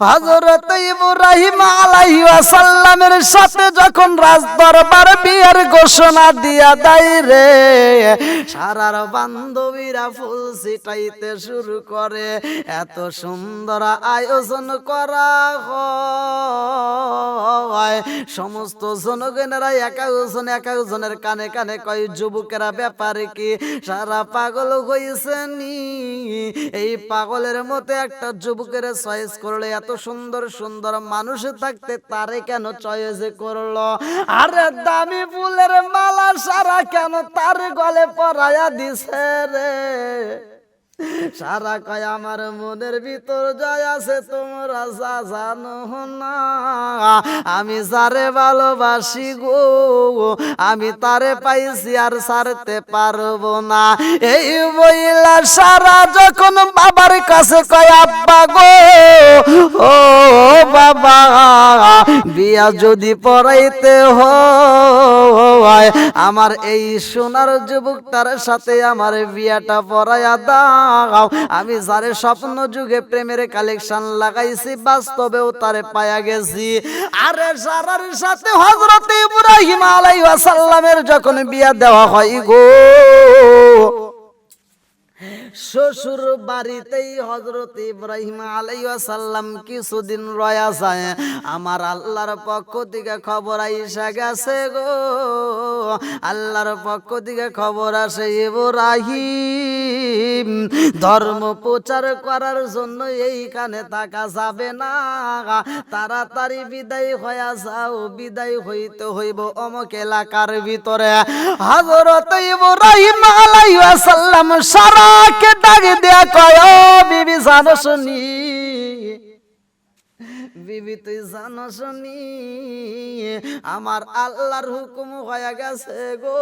হযরত ইব্রাহিম আলাইহি ওয়াসাল্লামের সাথে যখন রাজ দরবার বিয়ের ঘোষণা দিয়া দেয় রে, সারার বান্ধবীরা ফুল ছিটাইতে শুরু করে, এত সুন্দর আয়োজন করা হয়। সমস্ত জনগণেরা এক একজন, এক একজনের কানে কানে কয়, যুবকেরা, ব্যাপারে কি? সারা পাগল হয়েছে নি? এই পাগলের মতো একটা যুবকের চয়েস করলে এত সুন্দর সুন্দর মানুষ থাকতে তারে কেন চয়েস করল? আরে দামি ফুলের মালা সারা কেন তার গলে পরায়া দিছে রে? সারা কয় আমার মনের ভিতর জয় আছে, তোমরা যা জানো না। আমি যারে ভালোবাসি গো, আমি তারে পাইছি আর সারতে পারব না। এই বইলা সারা যখন বাবার কাছে কয়, আব্বা গো, ও বাবা, বিয়া যদি পড়াইতে হয়, আমার এই সোনার যুবকটার সাথে আমার বিয়াটা পড়াইয়া দাও। আমি যারে স্বপ্ন যুগে প্রেমের কালেকশন লাগাইছি, বাস্তবেও তারে পায়া গেছি। আরে সারার সাথে হজরত ইব্রাহিম আলাইহিস সালামের যখন বিয়া দেওয়া হয় গো শ্বশুর বাড়িতেই হজরত ইব্রাহিম আলাইসাল্লাম কিছুদিন রয়া যায়। আমার আল্লাহর পক্ষ থেকে খবর আইসা গেছে গো। আল্লাহর পক্ষ থেকে খবর আসে ইব্রাহিম। ধর্ম প্রচার করার জন্য এইখানে থাকা যাবে না। তাড়াতাড়ি বিদায় হয়ে যাও, বিদায় হইতে হইব অমক এলাকার ভিতরে। হজরত ইব্রাহিম আলাইহিস সালাম সারাকে ডাক দেয়া কয় বিবি জানো শুনি বিবি তুই জানো শুনি আমার আল্লাহর হুকুম হয়ে গেছে গো।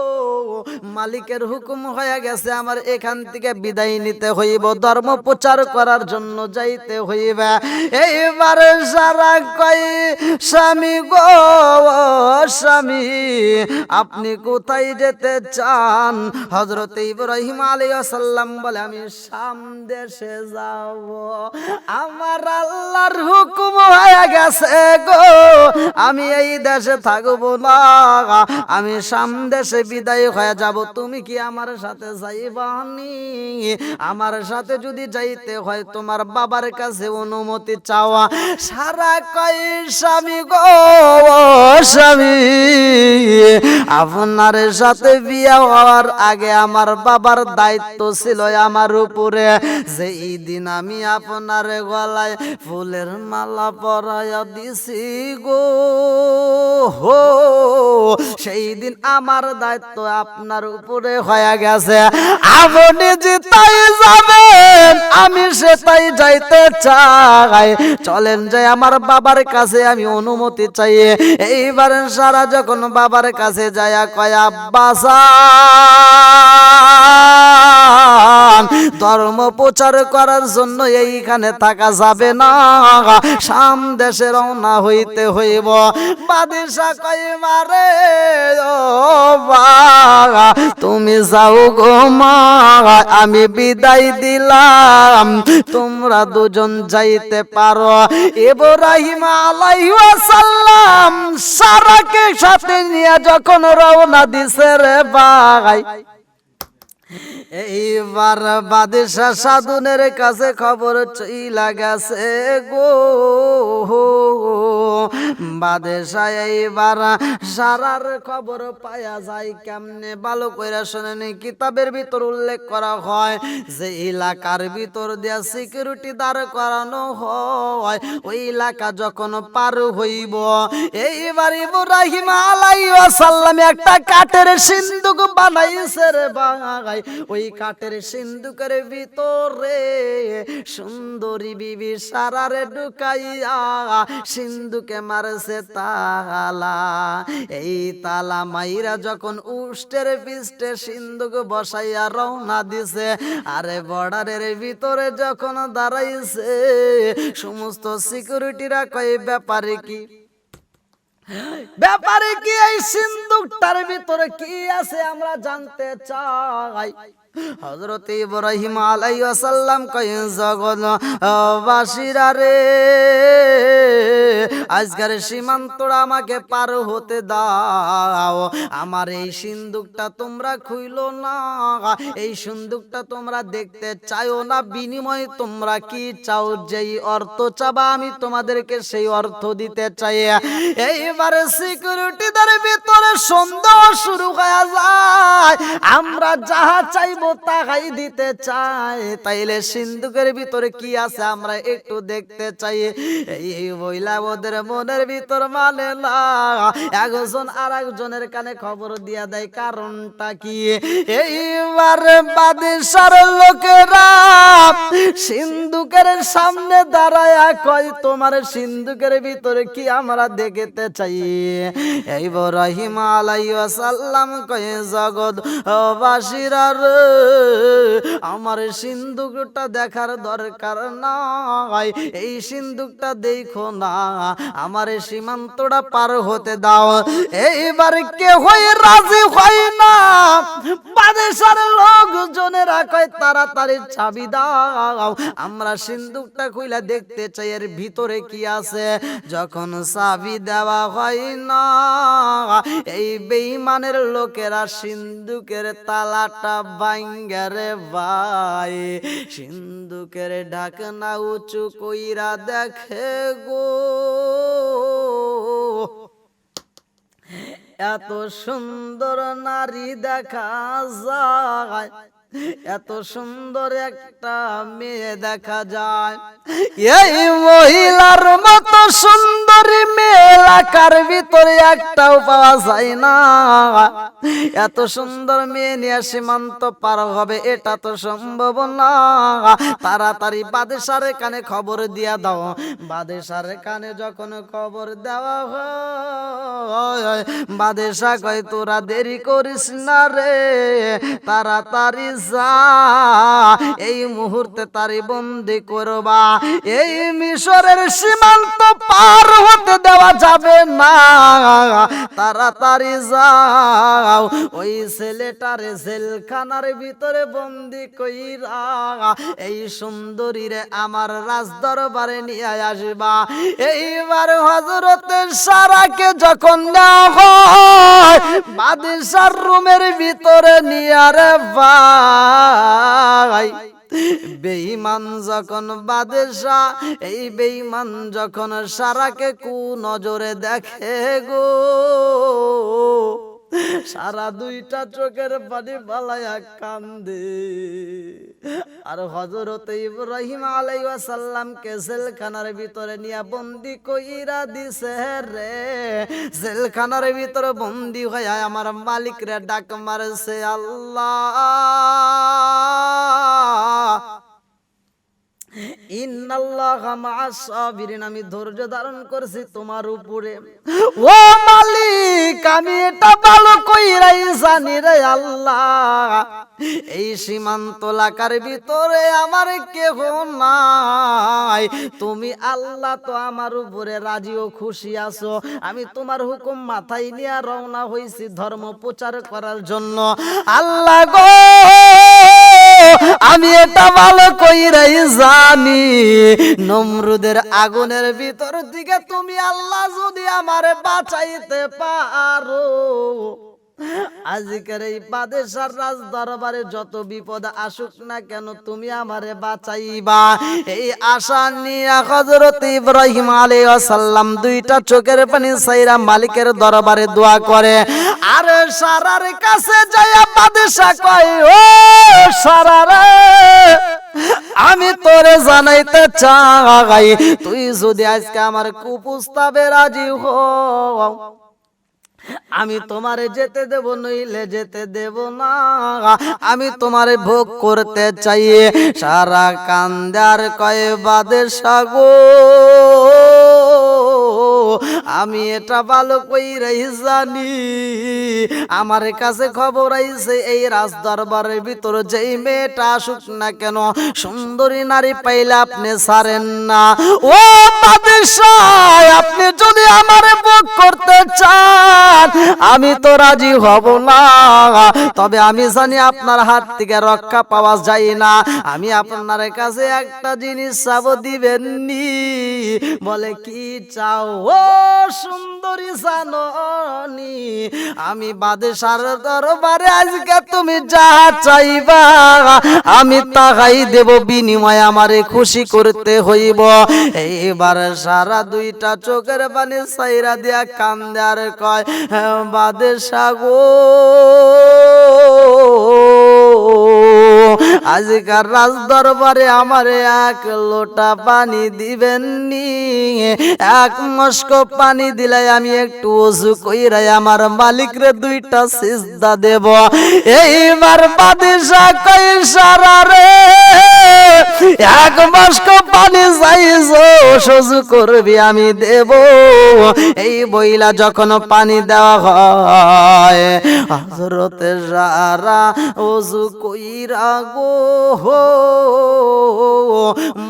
মালিকের হুকুম হয়ে গেছে, আমার এখান থেকে বিদায় নিতে হইব। ধর্ম প্রচার করার জন্য যাইতে হইবে। এইবার সারা কই স্বামী গো, স্বামী, আপনি কোথায় যেতে চান? হজরত ইব্রাহিম আলাইহিস সালাম বলে, আমি শাম দেশে যাব। আমার আল্লাহর হুকুম হয়ে গেছে গো। আমি এই দেশে থাকব না। আমি শাম দেশে বিদায় হয়ে যাব। তুমি কি আমার সাথে যাইবানি আমার সাথে যদি যাইতে হয়, তোমার বাবার কাছে অনুমতি চাওয়া সারা কয় স্বামী গো, স্বামী। আপনার সাথে বিয়ে হওয়ার আগে আমার বাবার দায়িত্ব ছিল আমার উপরে। যেই দিন আমি আপনার গলায় ফুলের মালা পরাইয়া দিছি গো। হো, সেই দিন আমার দায়িত্ব আপনার উপরে হয়ে গেছে। আপনি যে তাই যাবেন, আমি সে তাই যাইতে চাই। চলেন যে আমার বাবার কাছে, আমি অনুমতি চাই। এইবার সারা যখন বাবার কাছে যায় কয় আব্বাসা ধর্ম প্রচার করার জন্য এইখানে থাকা যাবে না। সাম দেশে রওনা হইতে হইব। বাদিশা কই মারে ও বাবা তুমি যাও গো মা, আমি বিদায় দিলাম। তোমরা দুজন যাইতে পারো। ইব্রাহিম আলাইহিস সালাম সারাকে সাথে নিয়ে যখন রওনা দিছে রে ভাই এইবার বাদশাহ সাধুনের কাছে খবর চইলা গেছে গো। বাদশাহ এইবার সারার খবর পায়া যায় কেমনে? ভালো কইরা শোনেন কিতাবের ভিতর উল্লেখ করা হয় যে, এলাকার ভিতর দিয়া সিকিউরিটি দাঁড় করানো হয়। ওই এলাকা যখন পার হইব, এইবার ইব্রাহিম আলাইহিস সালাম একটা কাঠের সিন্ধুক বানাইছে রে ভাই। ওই কাঠের সিন্ধুকের ভিতরে সুন্দরী বিবি সারারে ঢুকাইয়া সিন্ধুকে মারছে তালা। এই তালা মাইরা যখন উষ্টের পিষ্টে সিন্ধুক বসাইয়া রওনা দিছে, আরে বর্ডারের ভিতরে যখন দাঁড়াইছে, সমস্ত সিকিউরিটিরা কয়, ব্যাপারে কি? ব্যাপারে কি এই সিন্ধুকটার ভিতরে কি আছে আমরা জানতে চাই? হজরত ইব্রাহিম আলাইহিস সালাম কয় জগৎ বাসীরা রে, আজকের সীমান্তটা আমাকে পার হতে দাও। আমার এই সিন্দুকটা তোমরা খুইলো না, এই সিন্দুকটা তোমরা দেখতে চাইও না, বিনিময়ে তোমরা কি চাও? যেই অর্থ চাবা, আমি তোমাদেরকে সেই অর্থ দিতে চাই। এইবারে সিকিউরিটিদের ভিতরে সন্দেহ শুরু হয়ে যায়। আমরা যাহা চাইব তাহাই দিতে তাইলে সিন্ধুকের ভিতরে কি আছে আমরা একটু দেখতে চাই। এই বইলা ওদের মনের ভিতর মানে না। একজন আর একজনের কানে খবর দিয়া দেয়, কারণটা কি? এইবার বাদেশার লোকেরা সিন্ধুকের সামনে দাঁড়ায় কয়, তোমার সিন্ধুকের ভিতরে কি আমরা দেখতে চাই? এই রহিম আলাইসাল্লাম কয়ে, জগৎ বাসিরা রে আমার সিন্ধুকটা দেখার দরকার নাই। এই সিন্ধুকটা দেখো না, আমার সীমান্তটা পার হতে দাও। এইবার কে হয়ে রাজি হয় না। বাদেশের লোকজনেরা কয়, তাড়াতাড়ি চাবি দাও। আমরা সিন্ধুকটা খুইলা দেখতে চাই, এর ভিতরে কি আছে? যখন চাবি দেওয়া হয় না, এই বেইমানের লোকেরা সিন্ধুকের তালাটা ভাঙ্গারে ভাই। সিন্ধুকের ঢাকনা উঁচু কইরা দেখে গো। এত সুন্দর নারী দেখা যায়। এত সুন্দর একটা মেয়ে দেখা যায়। এই মহিলার মতো সুন্দরী মেয়ে এলাকার ভিতরে একটাও পাওয়া যায় না। এত সুন্দর মেয়ে নিয়ে সীমান্ত পার হবে এটা তো সম্ভব না। তাড়াতাড়ি বাদেশারে কানে খবর দিয়া দাও। বাদেশারে কানে যখন খবর দেওয়া হয় বাদেশা কয় তোরা দেরি করিস না রে। তাড়াতাড়ি যা এই মুহূর্তে তারি বন্দি করবা। এই মিশরের সীমান্ত পার হতে দেওয়া যাবে না। তাড়াতাড়ি যাও, ওই ছেলেটারে জেলখানার ভিতরে বন্দি কইরা, এই সুন্দরীরে আমার রাজ দরবারে নিয়ে আসবা। এইবার হজরতের সারাকে যখন নেওয়া হয় রুমের ভিতরে নিয়ে রে ভাই বেঈমান যখন বাদেশা এই বেঈমান যখন সারাকে কু নজরে দেখে গো, সারা দুইটা চোখের পানি বালায়া কান্দে। আর হজরত ইব্রাহিম আলাইসাল্লামকে জেলখানার ভিতরে নিয়ে বন্দি কইরা দিছে রে। জেলখানার ভিতরে বন্দি হয়ে আমার মালিক রে ডাক মারছে আল্লাহ। আমি ধৈর্য ধারণ করছি তোমার উপরে। ও মালিক, আমি এটা ভালো কইরাই জানি রে আল্লাহ। এই সীমান্ত এলাকার ভিতরে আমার কেহ নাই। তুমি আল্লাহ তো আমার উপরে রাজি ও খুশি আছো। আমি তোমার হুকুম মাথায় নিয়ে রওনা হয়েছি ধর্ম প্রচার করার জন্য। আল্লাহ গো! আমি এটা ভালো কইরাই জানি। নমরুদের আগুনের ভিতর দিকে তুমি আল্লাহ যদি আমারে বাঁচাইতে পারো। আজকের এই বাদেশার রাজ দরবারে যত বিপদ আসুক না কেন তুমি আমারে বাঁচাইবা। এই আশা নিয়ে হজরত ইব্রাহিম আলাইহিস সালাম দুইটা চোখের পানি সাইরা মালিকের দরবারে দোয়া করে। আর সারার কাছে যাইয়া বাদেশা কয়, ও সারারে, আমি তোরে জানাইতে চাই, তুই যদি আজকে আমার কুপুস্তাবে রাজি হও। আমি তোমারে যেতে দেব নইলে যেতে দেব না। আমি তোমারে ভোগ করতে চাই। সারা কান্দার কয়ে বাদে সাগো আমি এটা ভালো কইরাই জানি। আমার কাছে খবর আইছে, এই রাজ দরবারের ভিতর যেই মেয়েটা আসুক না কেন, সুন্দরী নারী পাইলে আপনি ছাড়েন না। ও আপনি যদি আমারে ভোগ করতে চান, আমি তো রাজি হব না। তবে আমি জানি আপনার হাত থেকে রক্ষা পাওয়া যায় না। আমি আপনার কাছে একটা জিনিস চাব দিবেন নি বলে, কি চাও? ও সুন্দরী জাননি। আমি বাদেশার দরবারে আজকে তুমি যা চাইবা, আমি তাহাই দেব, বিনিময় আমারে খুশি করতে হইব। এইবার সারা দুইটা চোখের পানি সাইরা দিয়া কান দেয়ার কয় বাদেশা গো। আজকার রাজ দরবারে আমারে এক লোটা পানি দিবেন নি এক মস্ক পানি দিলে আমি একটু অজু কইরাই আমার মালিকরে দুইটা সিজদা দেব। এইবার বাদিশা কই সারা রে, এক মস্ক পানি চাইছো, সজু করবি আমি দেব। এই বইলা যখন পানি দেওয়া হয় হজরতে সারা অজু কইরা হো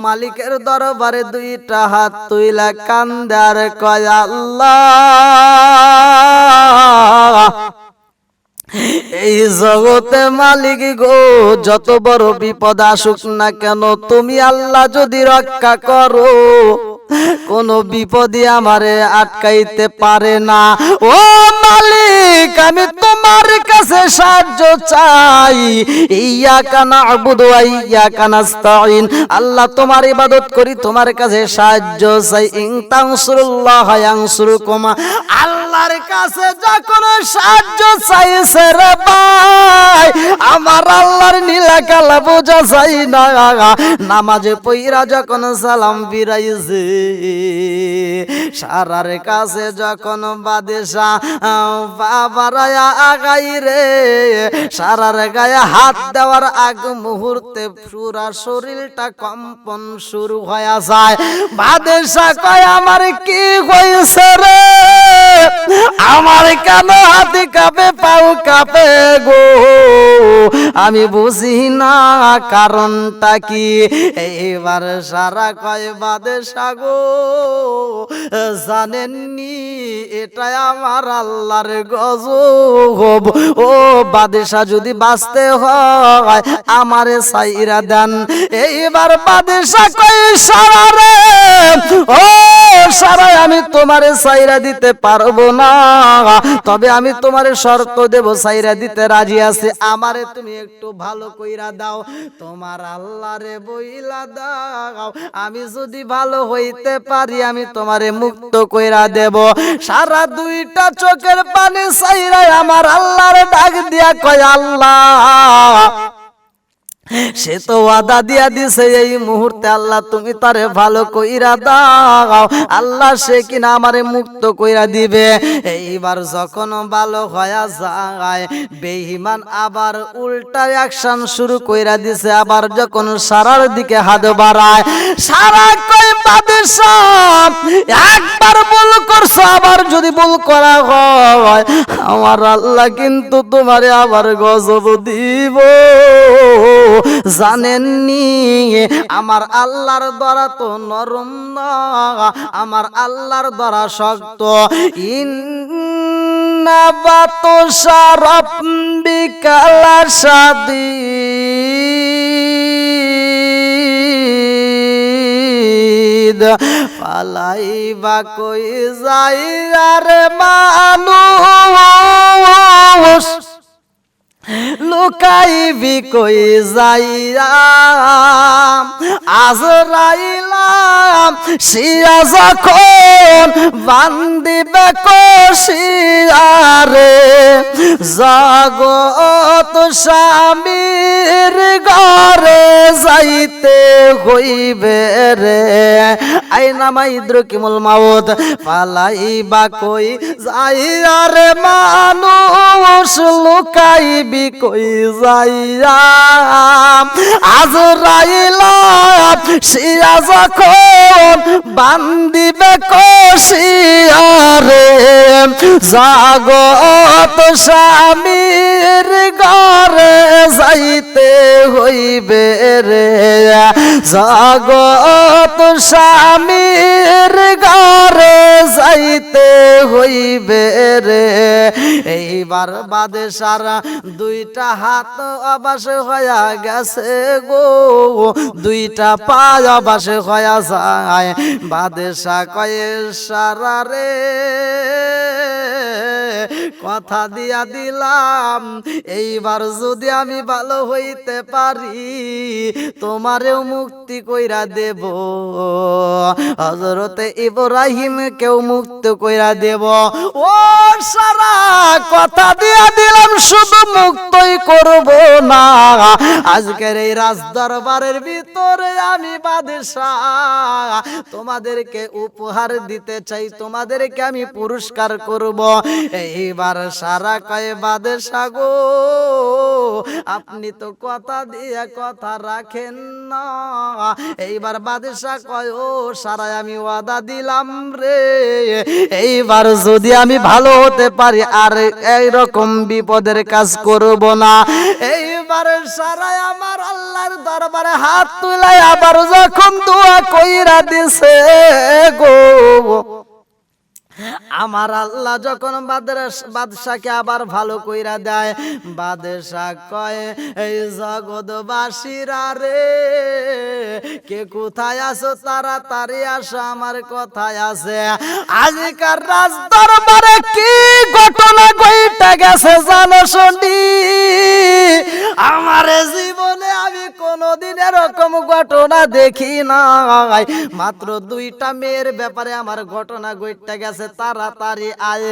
মালিকের দরবারে দুইটা হাত তুইলা কান্দার কয় আল্লাহ। এই জগতে মালিক গো, যত বড় বিপদ আসুক না কেন, তুমি আল্লাহ যদি রক্ষা করো, কোন বিপদই আমারে আটকাইতে পারে না। ও মালিক, আমি তোমার কাছে সাহায্য চাই। ইয়া কানা আবুদু ইয়া কানাস্তাইন আল্লাহ তোমার ইবাদত করি, তোমার কাছে সাহায্য চাই। ইন তানসুরুল্লাহ ইয়ানসুরুকুম। আল্লাহর কাছে যখন সাহায্য চাইছে রে ভাই আমার আল্লাহর নীলা কালা বোঝা চাই না। নামাজে পইরা যখন সালাম ফিরাইছে, সারার কাছে যখন বাদেশা বাবারায়া আগাই রে, সারার গায়ে হাত দেওয়ার আগ মুহূর্তে পুরা শরীরটা কম্পন শুরু হয়ে যায়। বাদেশা কয়, আমার কি হয়েছে রে? আমার কেন হাতে কাঁপে, পাও কাঁপে? গো, আমি বুঝি না কারণটা কি? এইবার সারা কয় বাদেশা গো, জানেননি এটাই আমার আল্লাহর গজব। ও বাদেশা যদি বাঁচতে হয়, আমারে সাইরা দেন। এইবার বাদেশা কয়, সারা রে, ও সারা, আমি তোমারে সাইরা দিতে পারব না। তবে আমি তোমারে শর্ত দেব সাইরা দিতে রাজি আছে আমারে তুমি একটু ভালো কইরা দাও। তোমার আল্লাহরে বইলা দাও। আমি যদি ভালো হইতে পারি আমি তোমারে মুক্ত কইরা দেব। সারা দুইটা চোখের পানি সাইরা আমার আল্লাহরে ডাক দিয়া কয় আল্লাহ। সে তো ওয়াদা দিয়া দিছে, এই মুহূর্তে আল্লাহ তুমি তারে ভালো কইরা দাও। আল্লাহ সে কিনা আমারে মুক্ত কইরা দিবে। এইবার যখন ভালো হয়া যায়, বেঈমান আবার উল্টা অ্যাকশন শুরু কইরা দিছে, আবার যখন সারার দিকে হাত বাড়ায়, সারা কই বাদশাহ, একবার ভুল করছ, আবার যদি ভুল করা হয়, আমার আল্লাহ কিন্তু তোমারে আবার গজব দিব। জানেননি? আমার আল্লাহর দ্বারা তো নরম না, আমার আল্লাহর দ্বারা শক্ত। ইন্নাবাত সারব্বিকালা সাদিদ পালাইবা কই যাই আরে মানুষ? লুকাইবি কই যাইরাম। আজরাইলাম শিয়া যখন বান্দিবে কশিয়ারে জগত স্বামীর ঘরে যাইতে হইবে রে। আইনা মাইদ্রকিমুল মাউত পালাইবা কই যাইয়ারে। মানুষ লুকাইবি কই যাইয়া আজ রাইলা শিয়া যখন বান্দিবে কশিয়ারে, জাগত স্বামীর ঘরে যাইতে হইবে রে। জাগত স্বামীর ঘরে যাইতে হইবে রে। এইবার বাদে সারা দুইটা হাত অবাস হয়া গেছে গো। দুইটা পা অবাস হয়া যায়। বাদেশা কয়ে, সারা রে। কথা দিয়া দিলাম, এইবার যদি আমি ভালো হইতে পারি, তোমারেও মুক্তি কইরা দেব। হজরতে ইব্রাহিম কেউ মুক্ত কইরা দেব। ও সারা কথা দিয়া দিলাম, শুধু মুক্তই করব না। আজকের এই রাজ দরবারের ভিতরে আমি বাদশাহ, তোমাদেরকে উপহার দিতে চাই, তোমাদেরকে আমি পুরস্কার করব। এইবার সারা কয়ে বাদশাহ গো। আপনি তো কথা দিয়ে কথা রাখেন না। এইবার বাদশাহ কয়, ও সারাই আমি ওয়াদা দিলাম রে। এইবার যদি আমি ভালো হতে পারি, আর এইরকম বিপদের কাজ করব না। এইবার সারাই আমার আল্লাহর দরবারে হাত তুলাই আবার যখন দোয়া কইরা দিছে গো। আমার আল্লাহ যখন বাদশাকে আবার ভালো কইরা দেয় বাদশাহ কয়, এই জগৎবাসীরা রে, কে কোথায় আছো? তাড়াতাড়ি আসো, আমার কথায় আছে। আজকার রাজ দরবারে কি ঘটনা কইটা গেছে জানো শুনি? আমার জীবনে আমি কোনোদিন এরকম ঘটনা দেখি নাই। মাত্র দুইটা মেয়ের ব্যাপারে আমার ঘটনা ঘটতে গেছে তাড়াতাড়ি আয়।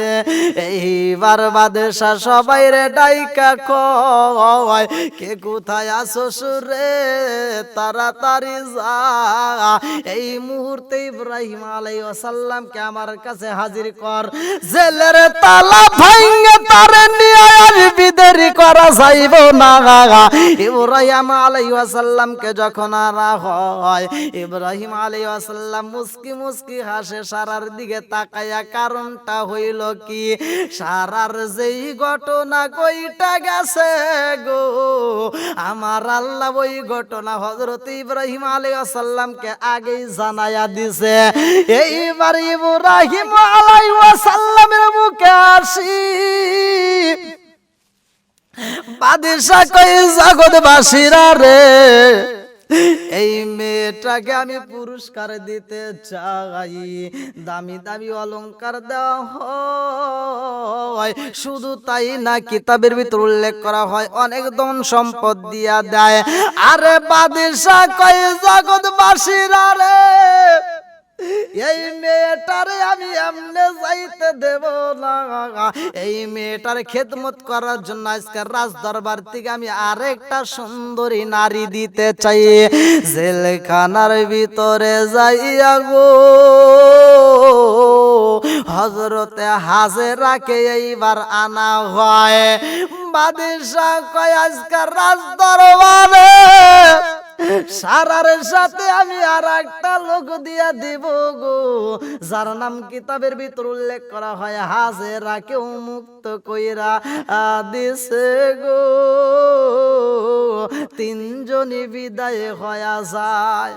এইবার বাদেশা সবাই রে ডাইকা কয়, কে কোথায় আসো সুরে তাড়াতাড়ি যা। এই মুহূর্তে ইব্রাহিম আলাই কে আমার কাছে হাজির কর। জেলের তালা ভাঙ্গে তারে নিয়ে করা যাইব না। ইব্রাহিম আলাই কে যখন আনা হয়, ইব্রাহিম আলাই মুস্কি মুস্কি হাসে, সারার দিকে তাকাইয়া কারণটা হইল কি? সারার যেই ঘটনা কইটা গেছে গো, আমার আল্লাহ ওই ঘটনা হজরত ইব্রাহিম আলী কে আগেই জানাইয়া দিছে। এইবার ইব্রাহিম আলাই সাল্লামের মুখে আসি। বাদিশা কই জগৎবাসীরা রে, এই মেয়েটাকে আমি পুরস্কার দিতে চাই। দামি দামি অলংকার দেওয়া হয়। শুধু তাই না, কিতাবের ভিতর উল্লেখ করা হয়, অনেক ধন সম্পদ দিয়া দেয়। আরে বাদিশা কয়, জগৎবাসীরা রে এই মেয়েটারে আমি এমনে যাইতে দেব না। এই মেয়েটার খেদমত করার জন্য আজকে রাজ দরবার থেকে আমি আরেকটা সুন্দরী নারী দিতে চাই। জেলখানার ভিতরে যাইয়া গো। হজরতে হাজেরাকে এইবার আনা হয়। বাদিশা কয়, আজকে রাজ দরবারে সারার সাথে আমি আর একটা লোক দিয়া দিব গো। যার নাম কিতাবের ভিতর উল্লেখ করা হয়, হাজেরা কেউ মুক্ত কইরা দিছে গো। তিনজনই বিদায় হয়া যায়।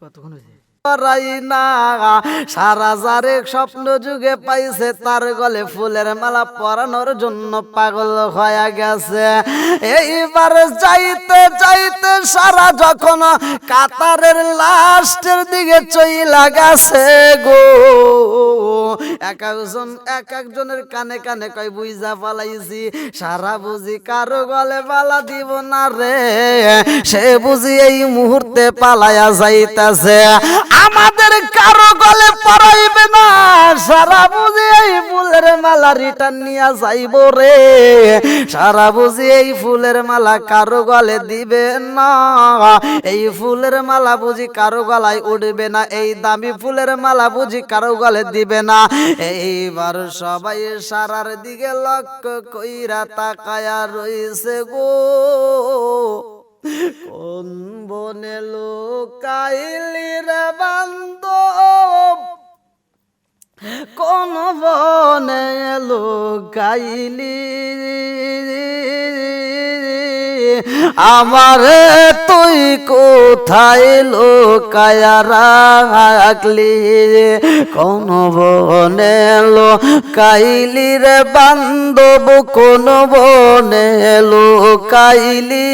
কতক্ষণ হয়েছে না সারা স্বপ্ন যুগে পাইছে, তার গলে ফুলের মালা পরানোর জন্য পাগল হয়ে গেছে। এইবার যাইতে যাইতে সারা যখন কাতারের লাস্টের দিকে চইলা গেছে গো। এক একজন, এক একজনের কানে কানে কয় বুঝা পালাইছি, সারা বুঝি কারও গলে পালা দিব না রে। সে বুঝি এই মুহূর্তে পালায়া যাইতাছে। আমাদের কারও গলে পরাইবে না। সারা বুঝি এই ফুলের মালা রিটার্ন নিয়ে যাইব রে। সারা বুঝি এই ফুলের মালা কারও গলে দিবে না। এই ফুলের মালা বুঝি কারও গলায় উঠবে না। এই দামি ফুলের মালা বুঝি কারও গলে দিবে না। এইবার সবাই সারার দিকে লক্ষ্য কইরা তাকায়া রইছে গো। কোন বনে লোকাইলি রে বান্ধব? কোন বনে লোকাইলি? আমারে তুই কোথায় লোকায়া রাখলি? কোন বনে লোকাইলি রে বান্ধব? কোন বনে লোকাইলি?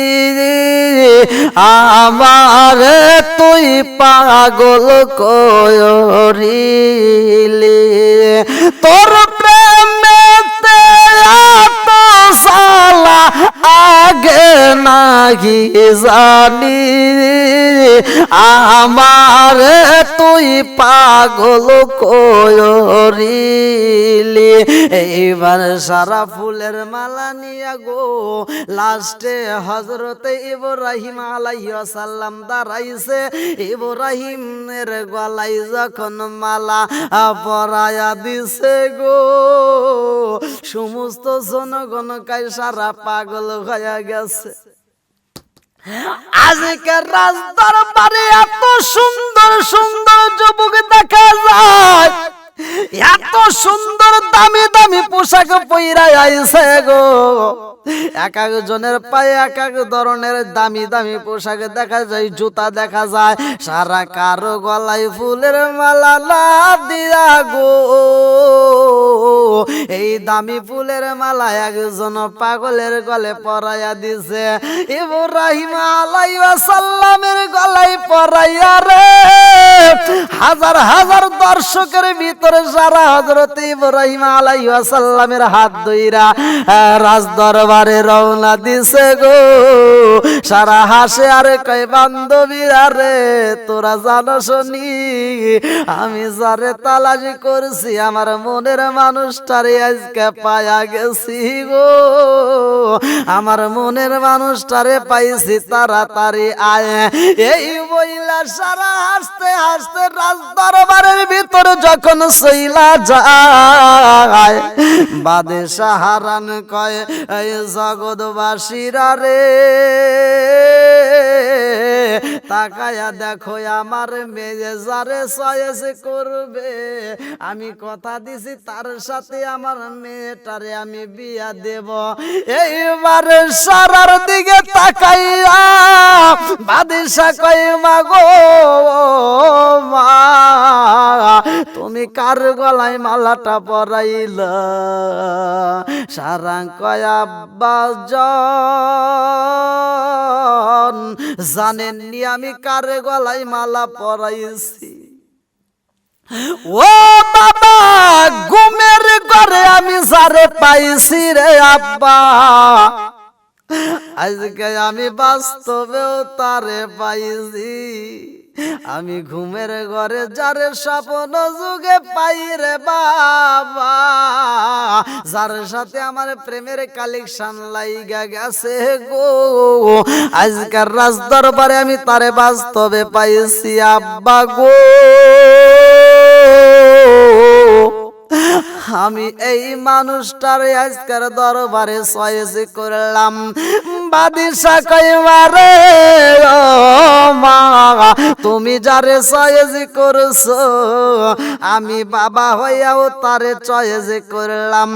আমারে তুই পাগল করিলি তোর প্রেমেতে আগে নাহি জানি। আমার তুই পাগল করিলি এইবার সারা ফুলের মালা নিয়া গো। লাস্টে হজরতে ইব্রাহিম আলাইসাল্লাম দাঁড়াইছে। ইব্রাহিমের গলাই যখন মালা পরায়া দিছে গো। সমস্ত জনগণ কাই সারা পাগল হয়ে গেছে। আজকের রাজ দরবারে এত সুন্দর সুন্দর যুবক দেখা যায়। এত সুন্দর দামি দামি পোশাক পইরা আইছে গো। এক একজনের পায়ে এক এক ধরনের দামি দামি পোশাক দেখা যায়, জুতা দেখা যায়, সারা কারও গলায় ফুলের মালা দিয়া গো। এই দামি ফুলের মালা একজন পাগলের গলে পরাইয়া দিছে। ইব্রাহিম আলাইসাল্লামের গলায় পরাইয়া রে। হাজার হাজার দর্শকের ভিতরে সারা হজরত ইব্রাহিম আলাইসাল্লামের হাত ধইরা রাজ দরবারে রওনা দিছে গো। সারা হাসে, আরে কয় বান্ধবীরা রে, তোরা জানো শুনি, আমি যারে তালাজি করছি, আমার মনের মানুষটারে আজকে পায়া গেছি গো। আমার মনের মানুষটারে পাইছি তাড়াতাড়ি আয়। এই বইলা সারা হাসতে হাসতে রাজ দরবারের ভিতরে যখন সইলা যায়। বাদে সাহারান কয় জগৎবাসীরা রে তাকায়া দেখো, আমার মেয়ে যারে চয়েস করবে। আমি কথা দিছি, তার সাথে আমার মেয়েটারে আমি বিয়া দেব। এইবার সারার দিকে তাকাইয়া বাদিশা কই মাগো, মা, তুমি কার গলায় মালাটা পরাইল? সারা কয়া বাজন জানেননি আমি কার গলায় মালা পরাইছি? ও বাবা, ঘুমের ঘরে আমি সারে পাইছি রে আব্বা। আজকে আমি বাস্তবেও তারে পাইছি। আমি ঘুমের ঘরে যারে স্বপ্ন যুগে পাই রে বাবা, যার সাথে আমার প্রেমের কালেকশন লাইগা গেছে গো। আজকার রাজ দরবারে আমি তারে বাস্তবে পাইছি, আব্বা গো। আমি এই মানুষটার আজকের দরবারে সয়েজ করলাম। বাদিশা কইবারে মা, তুমি যারে সয়েজ করছ, আমি বাবা হইয়াও তারে চয়েজ করলাম।